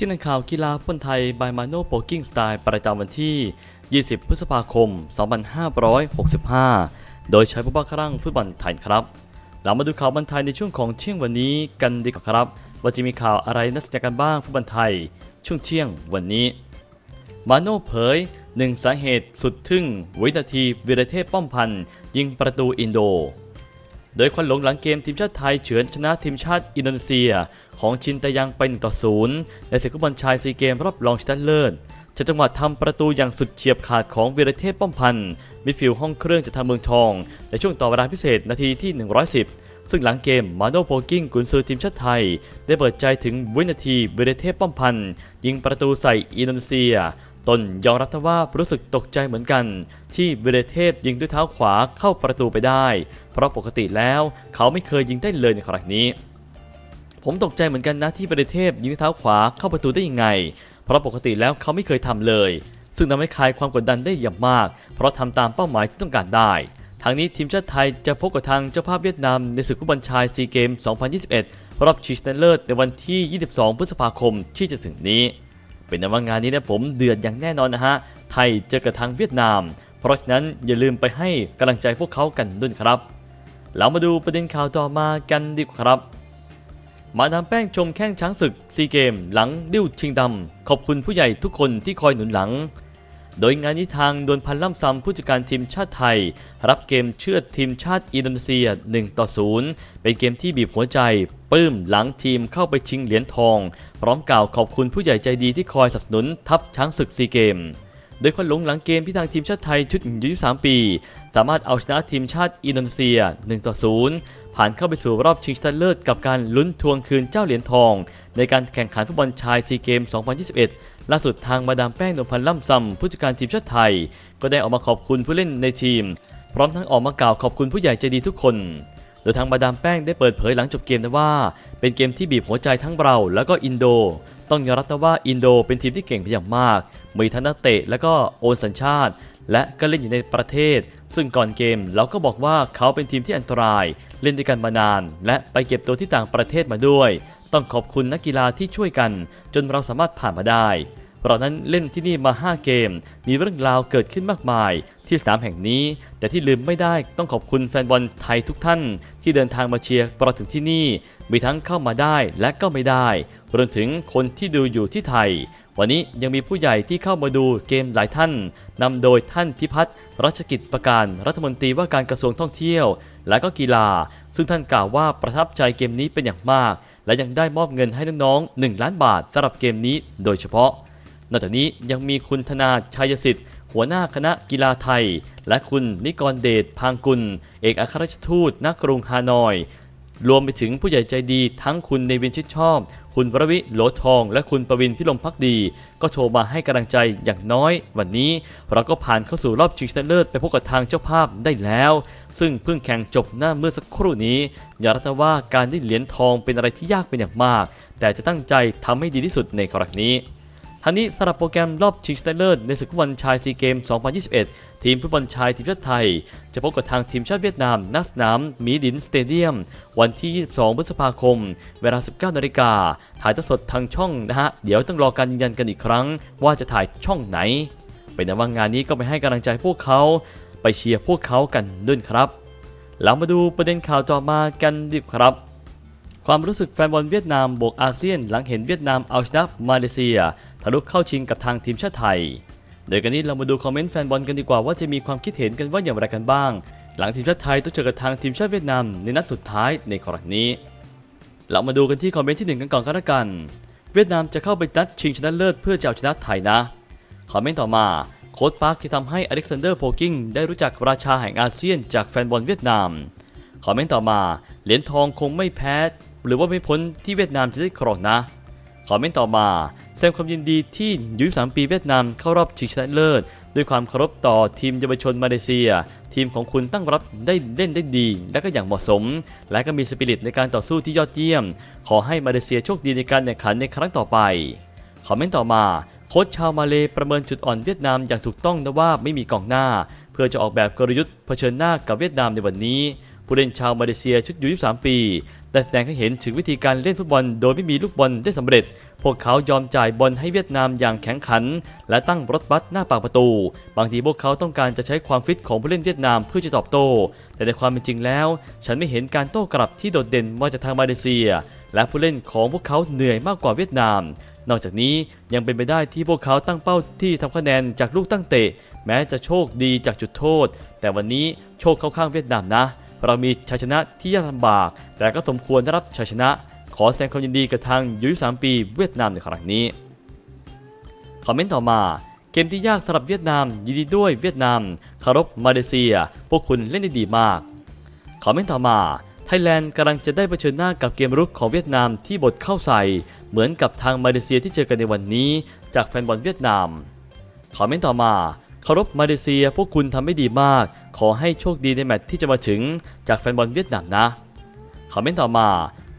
ที่นันข่าวกีฬาฟุตบอลไทยบายมาโนโปกิ้งสไตล์ประจำวันที่ 20 พฤษภาคม 2565 โดยใช้ผู้บ้าครั่งฟุตบอลไทยครับ เรามาดูข่าวบอลไทยในช่วงของเที่ยงวันนี้กันดีกว่าครับ ว่าจะมีข่าวอะไรน่าสนใจกันบ้างฟุตบอลไทย ช่วงเที่ยงวันนี้ มาโน่เผยหนึ่งสาเหตุสุดทึ่งวินาทีวีรเทพป้อมพันธ์ยิงประตูอินโด โดยควันหลงหลังเกมทีมชาติไทยเฉือนชนะทีมชาติอินโดนีเซีย ของชินตะยังไป1ต่อ0ในศึกฟุตบอลชายซีเกมรอบรองชนะเลิศจากจังหวะทำประตูอย่างสุดเฉียบขาดของวีรเทพป้อมพันธ์มิดฟิลด์ห้องเครื่องจากทางเมืองทอง ในช่วงต่อเวลาพิเศษนาทีที่ 110 ซึ่งหลังเกมมาโนโพกิ้งกุนซือทีมชาติไทย ได้เปิดใจถึงวินาทีวีรเทพป้อมพันธ์ยิงประตูใส่อินโดนีเซีย ตนยอมรับว่ารู้สึกตกใจเหมือนกัน ที่วิรเทพยิงด้วยเท้าขวาเข้าประตูไปได้ เพราะปกติแล้วเขาไม่เคยยิงได้เลยในครั้งนี้ ผมตกใจเหมือนกันนะที่วิรเทพยิงด้วยเท้าขวาเข้าประตูได้ยังไง เพราะปกติแล้วเขาไม่เคยทำเลย ซึ่งทำให้คลายความกดดันได้อย่างมาก เพราะทำตามเป้าหมายที่ต้องการได้ทางนี้ทีมชาติไทยจะพบกับทางเจ้าภาพเวียดนามในศึกฟุตบอลชายซีเกม 2021 รอบชิงชนะเลิศในวันที่ 22 พฤษภาคมที่จะถึงนี้ เป็นนว่างานนี้นะผมเดือดอย่างแน่นอนนะฮะ ไทยเจอกับทางเวียดนาม เพราะฉะนั้นอย่าลืมไปให้กำลังใจพวกเขากันด้วยครับ เรามาดูประเด็นข่าวต่อมากันดีกว่าครับ มาดามแป้งชมแข้งช้างศึกซีเกม หลังดิ้วชิงดำขอบคุณผู้ใหญ่ทุกคนที่คอยหนุนหลัง โดยงานนี้ทางดวลพันธ์ล่ำซำผู้จัดการทีมชาติไทย รับเกมเชือดทีมชาติอินโดนีเซีย1ต่อ0เป็นเกมที่บีบหัวใจปลื้มหลังทีมเข้าไปชิงเหรียญทอง พร้อมกล่าวขอบคุณผู้ใหญ่ใจดีที่คอยสนับสนุนทัพช้างศึกซีเกม โดยควันหลงหลังเกมที่ทางทีมชาติไทยชุดอายุ23ปี สามารถเอาชนะทีมชาติอินโดนีเซีย1ต่อ0ผ่านเข้าไปสู่รอบชิงชนะเลิศกับการลุ้นทวงคืนเจ้าเหรียญทอง ในการแข่งขันฟุตบอลชายซีเกม 2021 ล่าสุดทางมาดามแป้งนพันธ์ล่ำซำผู้จัดการทีมชาติไทย ก็ได้ออกมาขอบคุณผู้เล่นในทีม พร้อมทั้งออกมากล่าวขอบคุณผู้ใหญ่ใจดีทุกคน โดยทางมาดามแป้งได้เปิดเผยหลังจบเกมนะว่า เป็นเกมที่บีบหัวใจทั้งเราแล้วก็อินโด ต้องยอมรับนะว่าอินโดเป็นทีมที่เก่งเป็นอย่างมาก มีทั้งนักเตะและก็โอนสัญชาติ และก็เล่นอยู่ในประเทศ ซึ่งก่อนเกมเราก็บอกว่าเขาเป็นทีมที่อันตราย เล่นด้วยกันมานาน และไปเก็บตัวที่ต่างประเทศมาด้วย ต้องขอบคุณนักกีฬาที่ช่วยกัน จนเราสามารถผ่านมาได้เรานั้นเล่นที่นี่มา 5 เกม มีเรื่องราวเกิดขึ้นมากมาย ที่สนามแห่งนี้ แต่ที่ลืมไม่ได้ต้องขอบคุณแฟนบอลไทยทุกท่าน ที่เดินทางมาเชียร์เราถึงที่นี่ มีทั้งเข้ามาได้และก็ไม่ได้รวมถึงคนที่ดูอยู่ที่ไทย วันนี้ยังมีผู้ใหญ่ที่เข้ามาดูเกมหลายท่านนำโดยท่านพิพัฒน์รัชกิจประการรัฐมนตรีว่าการกระทรวงท่องเที่ยว และก็กีฬา ซึ่งท่านกล่าวว่าประทับใจเกมนี้เป็นอย่างมาก และยังได้มอบเงินให้น้องๆ1ล้านบาทสำหรับเกมนี้โดยเฉพาะ นอกจากนี้ยังมีคุณธนาชัยสิทธิ์ หัวหน้าคณะกีฬาไทย และคุณนิกรเดชพางกุล เอกอัครราชทูตณกรุงฮานอย รวมไปถึงผู้ใหญ่ใจดีทั้งคุณเนวินชิดชอบ คุณประวิโหลทอง และคุณประวินพิลมพักดี ก็โทรมาให้กำลังใจอย่างน้อย วันนี้เราก็ผ่านเข้าสู่รอบชิงชนะเลิศไปพบกับทางเจ้าภาพได้แล้ว ซึ่งเพิ่งแข่งจบหน้าเมื่อสักครู่นี้อย่ารัตว่าการได้เหรียญทองเป็นอะไรที่ยากเป็นอย่างมาก แต่จะตั้งใจทำให้ดีที่สุดในครั้งนี้ทั้งนี้สำหรับโปรแกรมรอบชิงชนะเลิศในศึกฟุตบอลชายซีเกม 2021 ทีมฟุตบอลชายทีมชาติไทย จะพบกับทางทีมชาติเวียดนามณสนามมีดินสเตเดียม วันที่ 22 พฤษภาคม เวลา 19 นาฬิกา ถ่ายทอดสดทางช่องนะฮะ เดี๋ยวต้องรอการยืนยันกันอีกครั้ง ว่าจะถ่ายช่องไหน เป็นแต่ว่างานนี้ก็ไปให้กำลังใจพวกเขา ไปเชียร์พวกเขากันด้วยครับเรามาดูประเด็นข่าวต่อมากันดีกว่าครับ ความรู้สึกแฟนบอลเวียดนามบวกอาเซียน หลังเห็นเวียดนามเอาชนะมาเลเซียทะลุเข้าชิงกับทางทีมชาติไทย โดยกันนี้เรามาดูคอมเมนต์แฟนบอลกันดีกว่าว่าจะมีความคิดเห็นกันว่าอย่างไรกันบ้าง หลังทีมชาติไทยต้องเจอกับทางทีมชาติเวียดนามในนัดสุดท้ายในครั้งนี้ เรามาดูกันที่คอมเมนต์ที่หนึ่งกันก่อนก็แล้วกัน เวียดนามจะเข้าไปนัดชิงชนะเลิศเพื่อจะเอาชนะไทยนะคอมเมนต์ต่อมาโค้ชปาร์คที่ทำให้อเล็กซานเดอร์โพกิงได้รู้จักราชาแห่งอาเซียนจากแฟนบอลเวียดนามคอมเมนต์ต่อมา เหรียญทองคงไม่แพ้ หรือว่าไม่พ้นที่เวียดนามจะได้ครองนะ คอมเมนต์ต่อมาแสดงความยินดีที่ยู23ปีเวียดนามเข้ารอบชิงชนะเลิศด้วยความเคารพต่อทีมเยาวชนมาเลเซีย ทีมของคุณตั้งรับได้เล่นได้ดี และก็อย่างเหมาะสม และก็มีสปิริตในการต่อสู้ที่ยอดเยี่ยม ขอให้มาเลเซียโชคดีในการแข่งขันในครั้งต่อไปคอมเมนต์ต่อมาโค้ชชาวมาเลประเมินจุดอ่อนเวียดนามอย่างถูกต้องนะว่าไม่มีกองหน้า เพื่อจะออกแบบกลยุทธ์เผชิญหน้ากับเวียดนามในวันนี้ผู้เล่นชาวมาเลเซียชุดยู23 ปี ได้แสดงให้เห็นถึงวิธีการเล่นฟุตบอลโดยไม่มีลูกบอลได้สำเร็จ พวกเขายอมจ่ายบอลให้เวียดนามอย่างแข็งขัน และตั้งรถบัสหน้าปากประตู บางทีพวกเขาต้องการจะใช้ความฟิตของผู้เล่นเวียดนามเพื่อจะตอบโต้ แต่ในความเป็นจริงแล้ว ฉันไม่เห็นการโต้กลับที่โดดเด่นมาจากทางมาเลเซีย และผู้เล่นของพวกเขาเหนื่อยมากกว่าเวียดนาม นอกจากนี้ยังเป็นไปได้ที่พวกเขาตั้งเป้าที่ทำคะแนนจากลูกตั้งเตะ แม้จะโชคดีจากจุดโทษ แต่วันนี้โชคเข้าข้างเวียดนามนะ เรามีชัยชนะที่ยากลำบาก แต่ก็สมควรได้รับชัยชนะ ขอแสดงความยินดีกับทางยู23ปีเวียดนามในครั้งนี้ คอมเมนต์ต่อมา เกมที่ยากสำหรับเวียดนาม ยินดีด้วยเวียดนามคารพมาเลเซีย พวกคุณเล่นได้ดีมาก คอมเมนต์ต่อมาไทยแลนด์กำลังจะได้เผชิญหน้ากับเกมรุกของเวียดนามที่บทเข้าใส่ เหมือนกับทางมาเลเซียที่เจอกันในวันนี้ จากแฟนบอลเวียดนาม คอมเมนต์ต่อมา เคารพมาเลเซียพวกคุณทำไม่ดีมาก ขอให้โชคดีในแมตช์ที่จะมาถึงจากแฟนบอลเวียดนามนะคอมเมนต์ต่อมา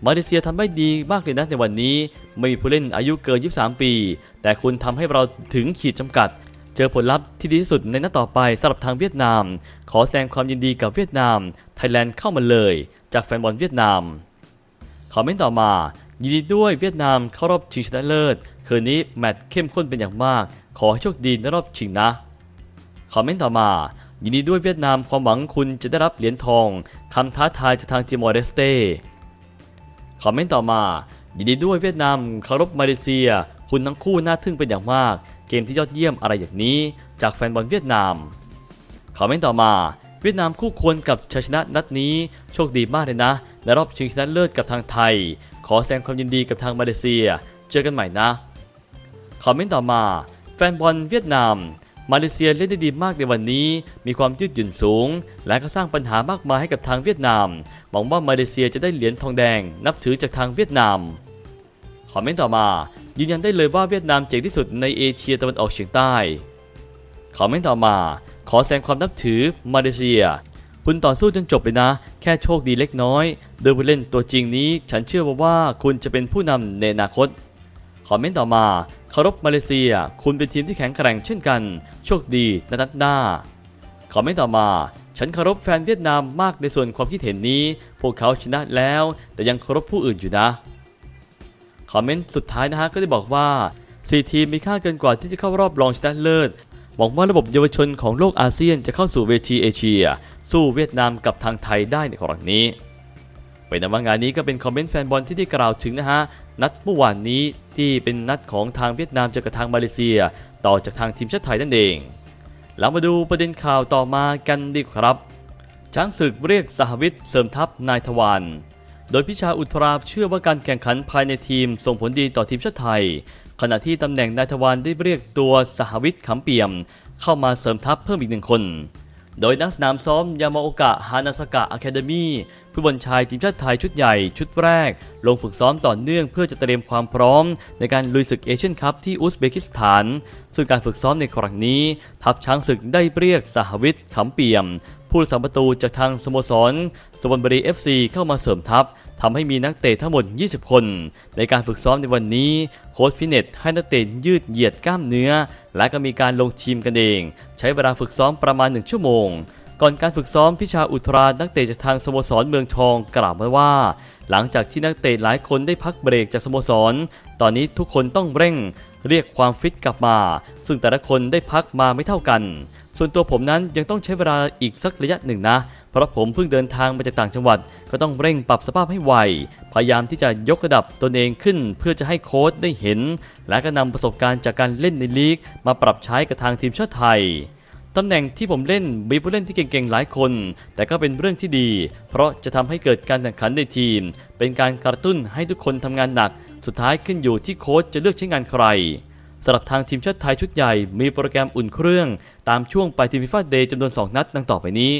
มาเลเซียทำได้ดีมากเลยนะในวันนี้ ไม่มีผู้เล่นอายุเกิน 23 ปี แต่คุณทำให้เราถึงขีดจำกัด เจอผลลัพธ์ที่ดีที่สุดในนัดต่อไปสำหรับทางเวียดนาม ขอแสดงความยินดีกับเวียดนาม ไทยแลนด์เข้ามาเลย จากแฟนบอลเวียดนามคอมเมนต์ต่อมา ยินดีด้วยเวียดนามเข้ารอบชิงชนะเลิศคืนนี้แมตช์เข้มข้นเป็นอย่างมาก ขอให้โชคดีในรอบชิงนะ คอมเมนต์ต่อมา ยินดีด้วยเวียดนามความหวังคุณจะได้รับเหรียญทองคำท้าทายจากทางจิมอร์เรสเต้คอมเมนต์ต่อมา ยินดีด้วยเวียดนามเคารพมาเลเซีย คุณทั้งคู่น่าทึ่งเป็นอย่างมาก เกมที่ยอดเยี่ยมอะไรอย่างนี้ จากแฟนบอลเวียดนามคอมเมนต์ต่อมาเวียดนามคู่ควรกับชัยชนะนัดนี้โชคดีมากเลยนะในรอบชิงชนะเลิศกับทางไทย ขอแสดงความยินดีกับทางมาเลเซีย เจอกันใหม่นะ คอมเมนต์ต่อมา แฟนบอลเวียดนาม มาเลเซียเล่นได้ดีมากในวันนี้ มีความยืดหยุ่นสูง และก็สร้างปัญหามากมายให้กับทางเวียดนามหวังว่ามาเลเซียจะได้เหรียญทองแดง นับถือจากทางเวียดนามคอมเมนต์ต่อมา ยืนยันได้เลยว่าเวียดนามเจ๋งที่สุดในเอเชียตะวันออกเฉียงใต้คอมเมนต์ต่อมา ขอแสดงความนับถือมาเลเซีย คุณต่อสู้จนจบเลยนะ แค่โชคดีเล็กน้อย โดยผู้เล่นตัวจริงนี้ ฉันเชื่อว่าคุณจะเป็นผู้นำในอนาคต คอมเมนต์ต่อมาเคารพมาเลเซีย คุณเป็นทีมที่แข็งแกร่งเช่นกัน โชคดีในนัดหน้า คอมเมนต์ต่อมา ฉันเคารพแฟนเวียดนามมากในส่วนความคิดเห็นนี้ พวกเขาชนะแล้ว แต่ยังเคารพผู้อื่นอยู่นะ คอมเมนต์สุดท้ายนะฮะก็ได้บอกว่า4ทีมมีค่าเกินกว่าที่จะเข้ารอบรองชนะเลิศหวังว่าระบบเยาวชนของโลกอาเซียนจะเข้าสู่เวทีเอเชีย สู้เวียดนามกับทางไทยได้ในครั้งนี้ เป็นะว่างานนี้ก็เป็นคอมเมนต์แฟนบอลที่ได้กล่าวถึงนะฮะ นัดเมื่อวานนี้ที่เป็นนัดของทางเวียดนามเจอกับทางมาเลเซีย ต่อจากทางทีมชาติไทยนั่นเองแล้วมาดูประเด็นข่าวต่อมากันดีครับ ช้างศึกเรียกสหวิทย์เสริมทัพนายทวารโดยพิชาอุทราเชื่อว่าการแข่งขันภายในทีมส่งผลดีต่อทีมชาติไทย ขณะที่ตำแหน่งนายทวารได้เรียกตัวสหวิทย์ขำเปี่ยม เข้ามาเสริมทัพเพิ่มอีกหนึ่งคน โดยนักสนามซ้อมยามาโอกะฮานาสกะอะคาเดมี ผู้บอลชายทีมชาติไทยชุดใหญ่ชุดแรก ลงฝึกซ้อมต่อเนื่องเพื่อจะเตรียมความพร้อม ในการลุยศึกเอเชียนคัพที่อุซเบกิสถาน ซึ่งการฝึกซ้อมในครั้งนี้ ทัพช้างศึกได้เรียกสหวิทย์ขำเปี่ยม ผู้รักษาประตูจากทางสโมสรสวรรณบุรีเข้ามาเสริมทัพทำให้มีนักเตะทั้งหมด 20 คน ในการฝึกซ้อมในวันนี้โค้ชฟินเนตให้นักเตะยืดเหยียดกล้ามเนื้อ และก็มีการลงทีมกันเอง ใช้เวลาฝึกซ้อมประมาณ 1 ชั่วโมง ก่อนการฝึกซ้อมพิชาอุทรานักเตะจากทางสโมสรเมืองทองกล่าวมาว่า หลังจากที่นักเตะหลายคนได้พักเบรกจากสโมสร ตอนนี้ทุกคนต้องเร่ง เรียกความฟิตกลับมา ซึ่งแต่ละคนได้พักมาไม่เท่ากัน ส่วนตัวผมนั้นยังต้องใช้เวลาอีกสักระยะหนึ่งนะ เพราะผมเพิ่งเดินทางมาจากต่างจังหวัด ก็ต้องเร่งปรับสภาพให้ไว พยายามที่จะยกระดับตนเองขึ้น เพื่อจะให้โค้ชได้เห็น และก็นำประสบการณ์จากการเล่นในลีก มาปรับใช้กับทางทีมชาติไทย ตำแหน่งที่ผมเล่นมีผู้เล่นที่เก่งๆหลายคน แต่ก็เป็นเรื่องที่ดี เพราะจะทำให้เกิดการแข่งขันในทีม เป็นการกระตุ้นให้ทุกคนทำงานหนัก สุดท้ายขึ้นอยู่ที่โค้ชจะเลือกใช้งานใครสำหรับทางทีมชาติไทยชุดใหญ่มีโปรแกรมอุ่นเครื่อง ตามช่วงไปทีมฟิฟาเดย์จำนวน 2 นัดดังต่อไปนี้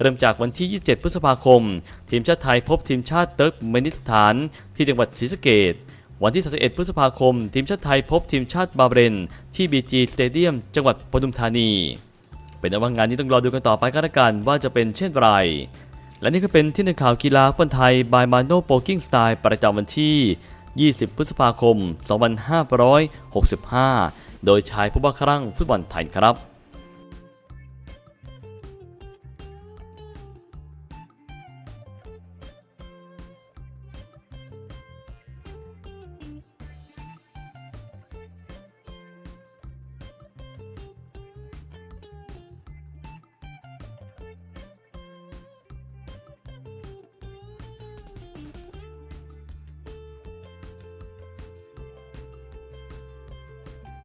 เริ่มจากวันที่ 27 พฤษภาคม ทีมชาติไทยพบทีมชาติเติร์กเมนิสถาน ที่จังหวัดศรีสะเกษวันที่ 31 พฤษภาคม ทีมชาติไทยพบทีมชาติบาเรน ที่บีจีสเตเดียม จังหวัดปทุมธานี เป็นว่างานนี้ต้องรอดูกันต่อไปกันละกันว่าจะเป็นเช่นไร และนี่ก็เป็นที่หนข่าวกีฬาฟุตบอลไทยบายมาโนโปกิ้งสไตล์ประจำวันที่ 20 พฤษภาคม 2565 โดยชายผู้บ้าครั่งฟุตบอลไทยครับ